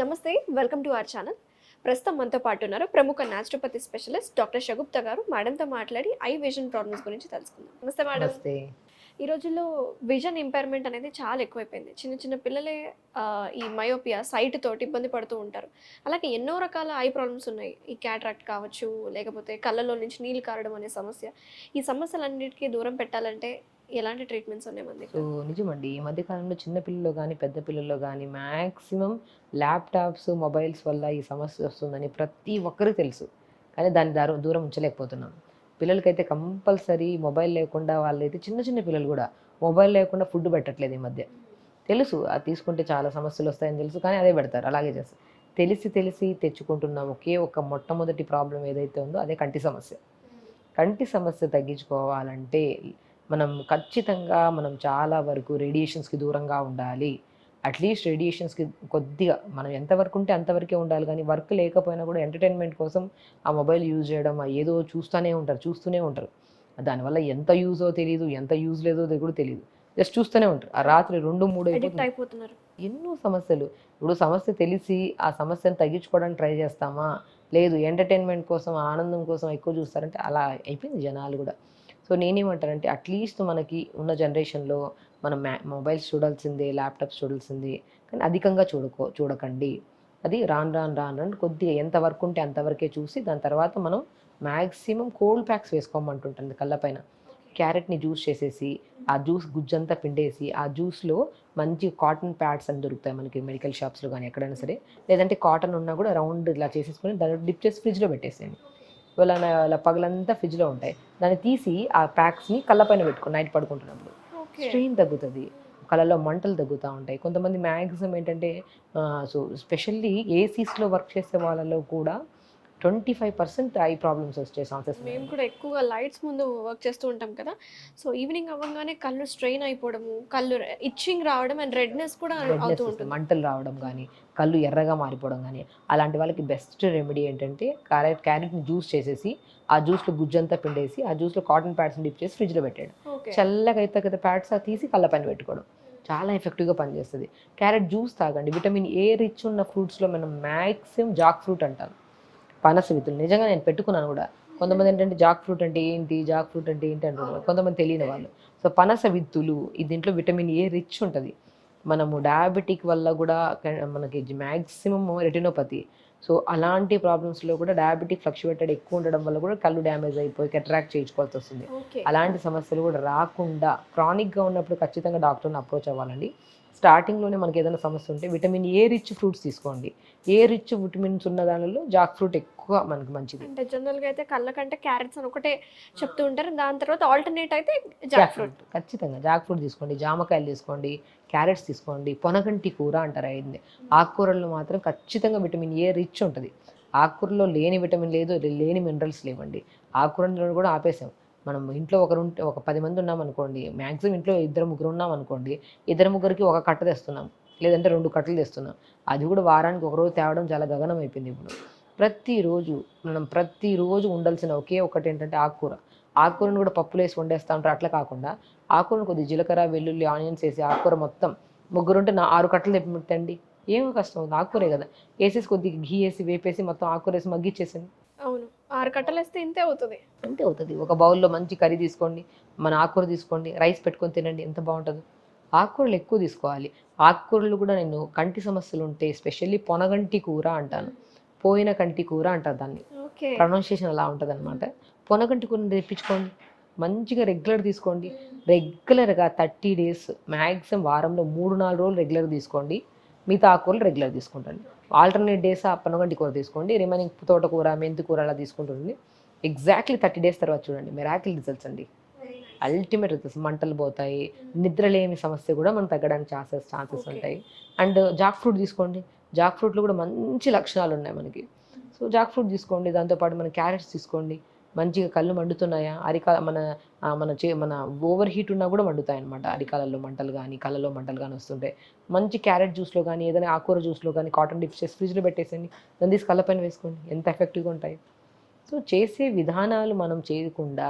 నమస్తే welcome to our channel. ప్రస్తుతం మనతో పాటు ఉన్నారు ప్రముఖ న్యాచురోపతి స్పెషలిస్ట్ డాక్టర్ షగుప్తా గారు. మేడంతో మాట్లాడి ఐ విజన్ ప్రాబ్లమ్స్ గురించి తెలుసుకుందాం. నమస్తే మేడం నమస్తే. ఈ రోజుల్లో విజన్ ఇంపైర్మెంట్ అనేది చాలా ఎక్కువైపోయింది. చిన్న చిన్న పిల్లలే ఈ మయోపియా సైట్ తోటి ఇబ్బంది పడుతూ ఉంటారు. అలాగే ఎన్నో రకాల ఐ ప్రాబ్లమ్స్ ఉన్నాయి. ఈ క్యాట్రాక్ట్ కావచ్చు లేకపోతే కళ్ళలో నుంచి నీళ్ళు కారడం అనే సమస్య. ఈ సమస్యలన్నిటికీ దూరం పెట్టాలంటే ఎలాంటి ట్రీట్మెంట్స్ ఉన్నాయి మన సో నిజమండి. ఈ మధ్య కాలంలో చిన్న పిల్లల్లో కానీ పెద్ద పిల్లల్లో కానీ మ్యాక్సిమం ల్యాప్టాప్స్ మొబైల్స్ వల్ల ఈ సమస్య వస్తుందని ప్రతి ఒక్కరికి తెలుసు. కానీ దాని దారు దూరం ఉంచలేకపోతున్నాం. పిల్లలకైతే కంపల్సరీ మొబైల్ లేకుండా వాళ్ళైతే చిన్న చిన్న పిల్లలు కూడా మొబైల్ లేకుండా ఫుడ్ పెట్టట్లేదు ఈ మధ్య. తెలుసు అది తీసుకుంటే చాలా సమస్యలు వస్తాయని తెలుసు కానీ అదే పెడతారు. అలాగే చేస్తారు. తెలిసి తెలిసి తెచ్చుకుంటున్నాం. ఒకే ఒక మొట్టమొదటి ప్రాబ్లం ఏదైతే ఉందో అదే కంటి సమస్య. కంటి సమస్య తగ్గించుకోవాలంటే మనం ఖచ్చితంగా మనం చాలా వరకు రేడియేషన్స్కి దూరంగా ఉండాలి. అట్లీస్ట్ రేడియేషన్స్కి కొద్దిగా మనం ఎంతవరకు ఉంటే అంతవరకే ఉండాలి. కానీ వర్క్ లేకపోయినా కూడా ఎంటర్టైన్మెంట్ కోసం ఆ మొబైల్ యూజ్ చేయడం ఆ ఏదో చూస్తూనే ఉంటారు చూస్తూనే ఉంటారు. దానివల్ల ఎంత యూజో తెలియదు ఎంత యూజ్ లేదో అది కూడా తెలియదు జస్ట్ చూస్తూనే ఉంటారు. ఆ రాత్రి రెండు మూడు అయిపోతున్నారు. ఎన్నో సమస్యలు. ఇప్పుడు సమస్య తెలిసి ఆ సమస్యను తగ్గించుకోవడానికి ట్రై చేస్తామా? లేదు ఎంటర్టైన్మెంట్ కోసం ఆనందం కోసం ఎక్కువ చూస్తారంటే అలా అయిపోయింది జనాలు కూడా. సో నేనేమంటానంటే అట్లీస్ట్ మనకి ఉన్న జనరేషన్లో మనం మొబైల్స్ చూడాల్సిందే ల్యాప్టాప్స్ చూడాల్సిందే కానీ అధికంగా చూడకో చూడకండి. అది రాను రాను రాను రాను కొద్దిగా ఎంత ఉంటే అంతవరకే చూసి దాని తర్వాత మనం మ్యాక్సిమం కోల్డ్ ప్యాక్స్ వేసుకోమంటుంటుంది కళ్ళపైన. క్యారెట్ని జ్యూస్ చేసేసి ఆ జ్యూస్ గుజ్జంతా పిండేసి ఆ జ్యూస్లో మంచి కాటన్ ప్యాడ్స్ అని దొరుకుతాయి మనకి మెడికల్ షాప్స్లో కానీ ఎక్కడైనా సరే. లేదంటే కాటన్ ఉన్నా కూడా రౌండ్ ఇలా చేసేసుకొని దాన్ని డిప్ చేసి ఫ్రిడ్జ్లో పెట్టేసేయండి. ఇవాళ అలా పగలంతా ఫ్రిడ్జ్లో ఉంటాయి. దాన్ని తీసి ఆ ప్యాక్స్ని కళ్ళపైన పెట్టుకుని నైట్ పడుకుంటున్నప్పుడు. స్ట్రెయిన్ తగ్గుతుంది. కళ్ళలో మంటలు తగ్గుతూ ఉంటాయి. కొంతమంది మ్యాక్సిమం ఏంటంటే సో స్పెషల్లీ ఏసీస్లో వర్క్ చేసే వాళ్ళలో కూడా twenty five percent eye problems వచ్చే ఛాన్సెస్ మేము కూడా ఎక్కువగా లైట్స్ ముందు వర్క్ చేస్తూ ఉంటాం కదా. సో ఈవినింగ్ అవ్వగానే కళ్ళు స్ట్రెయిన్ అయిపోవడము కళ్ళు ఇచ్చింగ్ రావడం అండ్ రెడ్నెస్ కూడా అవుతూ ఉంటుంది. మంటలు రావడం కానీ కళ్ళు ఎర్రగా మారిపోవడం కానీ అలాంటి వాళ్ళకి బెస్ట్ రెమెడీ ఏంటంటే క్యారెట్ క్యారెట్ని జ్యూస్ చేసేసి ఆ జ్యూస్లో గుజ్జంతా పిండేసి ఆ జ్యూస్లో కాటన్ ప్యాడ్స్ని డిప్ చేసి ఫ్రిడ్జ్లో పెట్టాడు చల్లగా అయితే కదా ప్యాడ్స్ తీసి కళ్ళ పైన పెట్టుకోవడం. చాలా ఎఫెక్టివ్గా పనిచేస్తుంది. క్యారెట్ జ్యూస్ తాగండి. విటమిన్ ఏ రిచ్ ఉన్న ఫ్రూట్స్లో మనం మ్యాక్సిమం జాక్ ఫ్రూట్ అంటాను పనస విత్తులు నిజంగా నేను పెట్టుకున్నాను కూడా. కొంతమంది ఏంటంటే జాక్ ఫ్రూట్ అంటే ఏంటి జాక్ ఫ్రూట్ అంటే ఏంటి అంటున్నారు కొంతమంది తెలియని వాళ్ళు. సో పనస విత్తులు ఈ దీంట్లో విటమిన్ ఏ రిచ్ ఉంటుంది. మనము డయాబెటిక్ వల్ల కూడా మనకి మ్యాక్సిమం రెటినోపతి సో అలాంటి ప్రాబ్లమ్స్లో కూడా డయాబెటిక్ ఫ్లక్చువేటెడ్ ఎక్కువ ఉండడం వల్ల కూడా కళ్ళు డ్యామేజ్ అయిపోయి అట్రాక్ట్ చేయించుకోవాల్సి వస్తుంది. అలాంటి సమస్యలు కూడా రాకుండా క్రానిక్గా ఉన్నప్పుడు ఖచ్చితంగా డాక్టర్ని అప్రోచ్ అవ్వాలండి. స్టార్టింగ్లోనే మనకి ఏదైనా సమస్య ఉంటే విటమిన్ ఏ రిచ్ ఫ్రూట్స్ తీసుకోండి. ఏ రిచ్ విటమిన్స్ ఉన్న దానిలో జాక్ ఫ్రూట్ ఎక్కువ మనకి మంచిది. అంటే జనరల్గా అయితే కళ్ళ కంటే క్యారెట్స్ అని ఒకటే చెప్తూ ఉంటారు. దాని తర్వాత ఆల్టర్నేట్ అయితే జాక్ ఫ్రూట్ ఫ్రూట్ ఖచ్చితంగా జాక్ ఫ్రూట్ తీసుకోండి. జామకాయలు తీసుకోండి. క్యారెట్స్ తీసుకోండి. పొనగంటి కూర అంటారు అయింది ఆకుకూరల్లో మాత్రం ఖచ్చితంగా విటమిన్ ఏ రిచ్ ఉంటుంది. ఆకుకూరలో లేని విటమిన్ లేదు లేని మినరల్స్ లేవండి. ఆకుకూరలో కూడా ఆపేసాం. మనం ఇంట్లో ఒకరు ఉంటే ఒక పది మంది ఉన్నాం అనుకోండి మ్యాక్సిమం ఇంట్లో ఇద్దరు ముగ్గురు ఉన్నాం అనుకోండి ఇద్దరు ముగ్గురికి ఒక కట్ట తెస్తున్నాం లేదంటే రెండు కట్టలు తెస్తున్నాం. అది కూడా వారానికి ఒక రోజు తేవడం చాలా గగనం అయిపోయింది ఇప్పుడు. ప్రతిరోజు మనం ప్రతిరోజు ఉండాల్సిన ఒకే ఒకటి ఏంటంటే ఆకుకూర. ఆకుకూరను కూడా పప్పులు వేసి వండేస్తా ఉంటారు. అట్లా కాకుండా ఆకుకూరను కొద్దిగా జీలకర్ర వెల్లుల్లి ఆనియన్స్ వేసి ఆకుకూర మొత్తం ముగ్గురు ఉంటే నా ఆరు కట్టలు తెప్పిమిట్టండి ఏమో కష్టం ఉంది ఆకుకూరే కదా. వేసేసి కొద్దిగా ఘీ వేసి వేపేసి మొత్తం ఆకుకూర వేసి మగ్గిచ్చేసింది అవును. ఆరు కట్టలు వేస్తే ఇంతే అవుతుంది. అంతే అవుతుంది. ఒక బౌల్లో మంచి కర్రీ తీసుకోండి మన ఆకుకూర తీసుకోండి రైస్ పెట్టుకొని తినండి ఎంత బాగుంటుందో. ఆకుకూరలు ఎక్కువ తీసుకోవాలి. ఆకుకూరలు కూడా నేను కంటి సమస్యలు ఉంటే ఎస్పెషల్లీ పొనగంటి కూర అంటాను. పోయిన కంటి కూర అంటారు దాన్ని. ప్రొనౌన్సియేషన్ అలా ఉంటుంది అనమాట పొనగంటి కూరని తెప్పించుకోండి. మంచిగా రెగ్యులర్ తీసుకోండి. రెగ్యులర్గా థర్టీ డేస్ మ్యాక్సిమం వారంలో మూడు నాలుగు రోజులు రెగ్యులర్ తీసుకోండి. మిగతా ఆకుకూరలు రెగ్యులర్ తీసుకుంటండి ఆల్టర్నేట్ డేస్ ఆ పొనగంటి కూర తీసుకోండి. రిమైనింగ్ తోటకూర మెంతి కూర అలా తీసుకుంటుంది ఎగ్జాక్ట్లీ థర్టీ డేస్ తర్వాత చూడండి. మెరాకిల్ రిజల్ట్స్ అండి. అల్టిమేట్ రిజల్ట్స్ మంటలు పోతాయి. నిద్రలేమి సమస్య కూడా మనం తగ్గడానికి ఛాన్సెస్ ఛాన్సెస్. ఉంటాయి. అండ్ జాక్ ఫ్రూట్ తీసుకోండి. జాక్ ఫ్రూట్లో కూడా మంచి లక్షణాలు ఉన్నాయి మనకి. సో జాక్ ఫ్రూట్ తీసుకోండి. దాంతోపాటు మన క్యారెట్స్ తీసుకోండి. మంచిగా కళ్ళు మండుతున్నాయా? అరికాల మన మన చే మన ఓవర్ హీట్ ఉన్నా కూడా మండుతాయి అనమాట అరికాలలో మంటలు కానీ కళ్ళలో మంటలు కానీ వస్తుంటాయి మంచి క్యారెట్ జ్యూస్లో కానీ ఏదైనా ఆకుకూర జ్యూస్లో కానీ కాటన్ డిప్స్ చేసి ఫ్రిడ్జ్లో పెట్టేసండి దాన్ని తీసి కళ్ళపైన వేసుకోండి. ఎంత ఎఫెక్టివ్గా ఉంటాయి. సో చేసే విధానాలు మనం చేయకుండా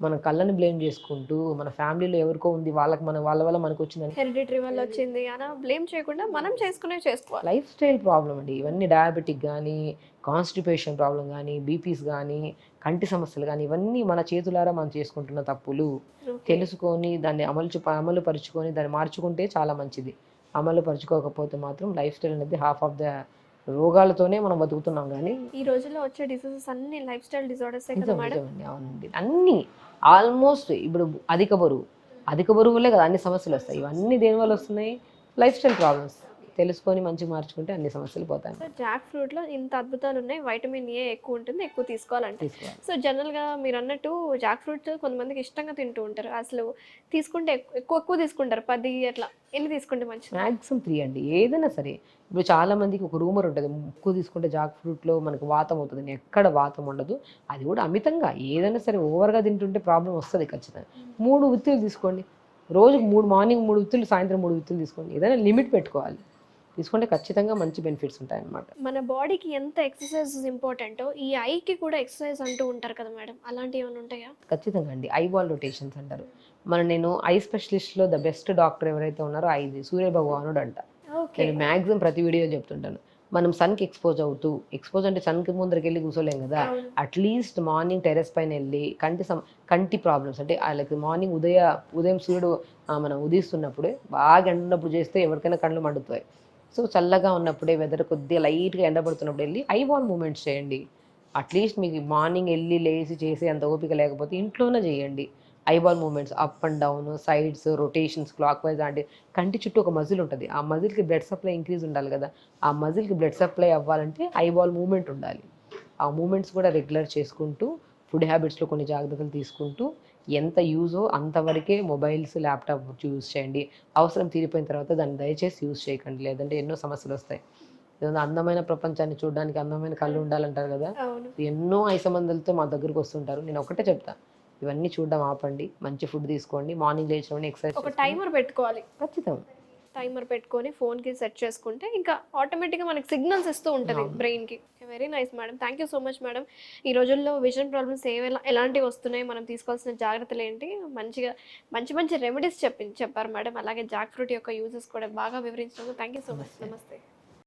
మన కళ్ళని బ్లేమ్ చేసుకుంటూ మన ఫ్యామిలీలో ఎవరికో ఉంది వాళ్ళకి మన వాళ్ళ వల్ల మనకు వచ్చిందని హెరిడిటరీ వల్ల వచ్చింది అలా బ్లేమ్ చేయకుండా మనం చేసుకునే చేసుకోవాలి. లైఫ్ స్టైల్ ప్రాబ్లం అండి. ఇవన్నీ డయాబెటిక్ కానీ కాన్స్టిపేషన్ ప్రాబ్లం కానీ బీపీస్ కానీ కంటి సమస్యలు కానీ ఇవన్నీ మన చేతులారా మనం చేసుకుంటున్న తప్పులు. తెలుసుకొని దాన్ని అమలు అమలు పరుచుకొని దాన్ని మార్చుకుంటే చాలా మంచిది. అమలు పరుచుకోకపోతే మాత్రం లైఫ్ స్టైల్ అనేది హాఫ్ ఆఫ్ ద రోగాలతోనే మనం బతుకుతున్నాం కానీ ఈ రోజుల్లో వచ్చే డిసీజెస్ అన్ని లైఫ్ స్టైల్ డిజార్డర్స్ అవునండి. అన్నీ ఆల్మోస్ట్ ఇప్పుడు అధిక బరువు అధిక బరువు వల్లే కదా అన్ని సమస్యలు వస్తాయి. ఇవన్నీ దేని వల్ల వస్తున్నాయి? లైఫ్ స్టైల్ ప్రాబ్లమ్స్ తెలుసుకొని మంచిగా మార్చుకుంటే అన్ని సమస్యలు పోతాయి. జాక్ ఫ్రూట్లో ఇంత అద్భుతాలు ఉన్నాయి వైటమిన్ ఏ ఎక్కువ ఉంటుంది ఎక్కువ తీసుకోవాలంటే. తీసుకోవాలి. సో జనరల్గా మీరు అన్నట్టు జాక్ ఫ్రూట్ కొంతమందికి ఇష్టంగా తింటూ ఉంటారు. అసలు తీసుకుంటే ఎక్కు- ఎక్కువ ఎక్కువ తీసుకుంటారు. పది అట్లా. ఎన్ని తీసుకుంటే మంచిది? మ్యాక్సిమం త్రీ అండి. ఏదైనా సరే ఇప్పుడు చాలా మందికి ఒక రూమర్ ఉంటుంది. ముక్కు తీసుకుంటే జాక్ ఫ్రూట్లో మనకు వాతం అవుతుంది. ఎక్కడ వాతం ఉండదు. అది కూడా అమితంగా. ఏదైనా సరే ఓవర్గా తింటుంటే ప్రాబ్లం వస్తుంది ఖచ్చితంగా. మూడు విత్తులు తీసుకోండి. రోజుకు మూడు మార్నింగ్ మూడు విత్తులు సాయంత్రం మూడు విత్తులు తీసుకోండి. ఏదైనా లిమిట్ పెట్టుకోవాలి. తీసుకుంటే ఖచ్చితంగా మంచి బెనిఫిట్స్ ఉంటాయన్నమాట. మన బాడీకి ఎంత ఎక్సర్సైజ్ ఇంపార్టెంటో ఈ ఐకి కూడా ఎక్సర్సైజ్ అంటూ ఉంటారు కదా మేడం అలాంటివి ఏమైనా ఉంటాయా? ఖచ్చితంగా అండి ఐ బాల్ రొటేషన్స్ అంటారు. మన నేను ఐ స్పెషలిస్ట్లో ద బెస్ట్ డాక్టర్ ఎవరైతే ఉన్నారో ఐది సూర్య భగవానుడు అంట. నేను మ్యాక్సిమం ప్రతి వీడియో చెప్తుంటాను మనం సన్కి ఎక్స్పోజ్ అవుతూ ఎక్స్పోజ్ అంటే సన్కి ముందరికి వెళ్ళి కూర్చోలేం కదా అట్లీస్ట్ మార్నింగ్ టెరెస్ పైన వెళ్ళి కంటి సమ కంటి ప్రాబ్లమ్స్ అంటే వాళ్ళకి మార్నింగ్ ఉదయ ఉదయం సూర్యుడు మనం ఉదయిస్తున్నప్పుడే బాగా ఎండ ఉన్నప్పుడు చేస్తే ఎవరికైనా కళ్ళు మండుతాయి. సో చల్లగా ఉన్నప్పుడే వెదర్ కొద్దిగా లైట్గా ఎండబడుతున్నప్పుడు వెళ్ళి ఐ వాల్ మూమెంట్స్ చేయండి. అట్లీస్ట్ మీకు మార్నింగ్ వెళ్ళి లేచి చేసే అంత ఓపిక లేకపోతే ఇంట్లోనే చేయండి. Eyeball movements up and down sides rotations clockwise అంటే కంటి చుట్టూ ఒక మజిల్ ఉంటుంది. ఆ మజిల్కి బ్లడ్ సప్లై ఇంక్రీజ్ ఉండాలి కదా. ఆ మజిల్కి బ్లడ్ సప్లై అవ్వాలంటే ఐబాల్ మూమెంట్ ఉండాలి. ఆ మూమెంట్స్ కూడా రెగ్యులర్ చేసుకుంటూ ఫుడ్ హ్యాబిట్స్లో కొన్ని జాగ్రత్తలు తీసుకుంటూ ఎంత యూజో అంతవరకే మొబైల్స్ ల్యాప్టాప్ యూజ్ చేయండి. అవసరం తీరిపోయిన తర్వాత దాన్ని దయచేసి యూజ్ చేయకండి. లేదంటే ఎన్నో సమస్యలు వస్తాయి. అందమైన ప్రపంచాన్ని చూడడానికి అందమైన కళ్ళు ఉండాలంటారు కదా? ఎన్నో ఐసమందులతో మా దగ్గరకు వస్తుంటారు. నేను ఒకటే చెప్తా. ఇవన్నీ చూడడం ఆపండి. మంచి ఫుడ్ తీసుకోండి. మార్నింగ్ లేచిన ఎక్సర్సైజ్ ఒక టైమర్ పెట్టుకోవాలి. ఖచ్చితం టైమర్ పెట్టుకొని phone కి సెట్ చేసుకుంటే ఇంకా ఆటోమేటిక్గా మనకి సిగ్నల్స్ ఇస్తూ ఉంటుంది. బ్రెయిన్కి very nice madam thank you so much madam ఈ రోజుల్లో విజన్ ప్రాబ్లమ్స్ ఏ ఎలాంటివి వస్తున్నాయి మనం తీసుకోవాల్సిన జాగ్రత్తలు ఏంటి? మంచిగా మంచి మంచి రెమెడీస్ చెప్పి చెప్పారు మేడం అలాగే జాక్ ఫ్రూట్ యొక్క యూజెస్ కూడా బాగా వివరించినందుకు థ్యాంక్ యూ సో మచ్ నమస్తే.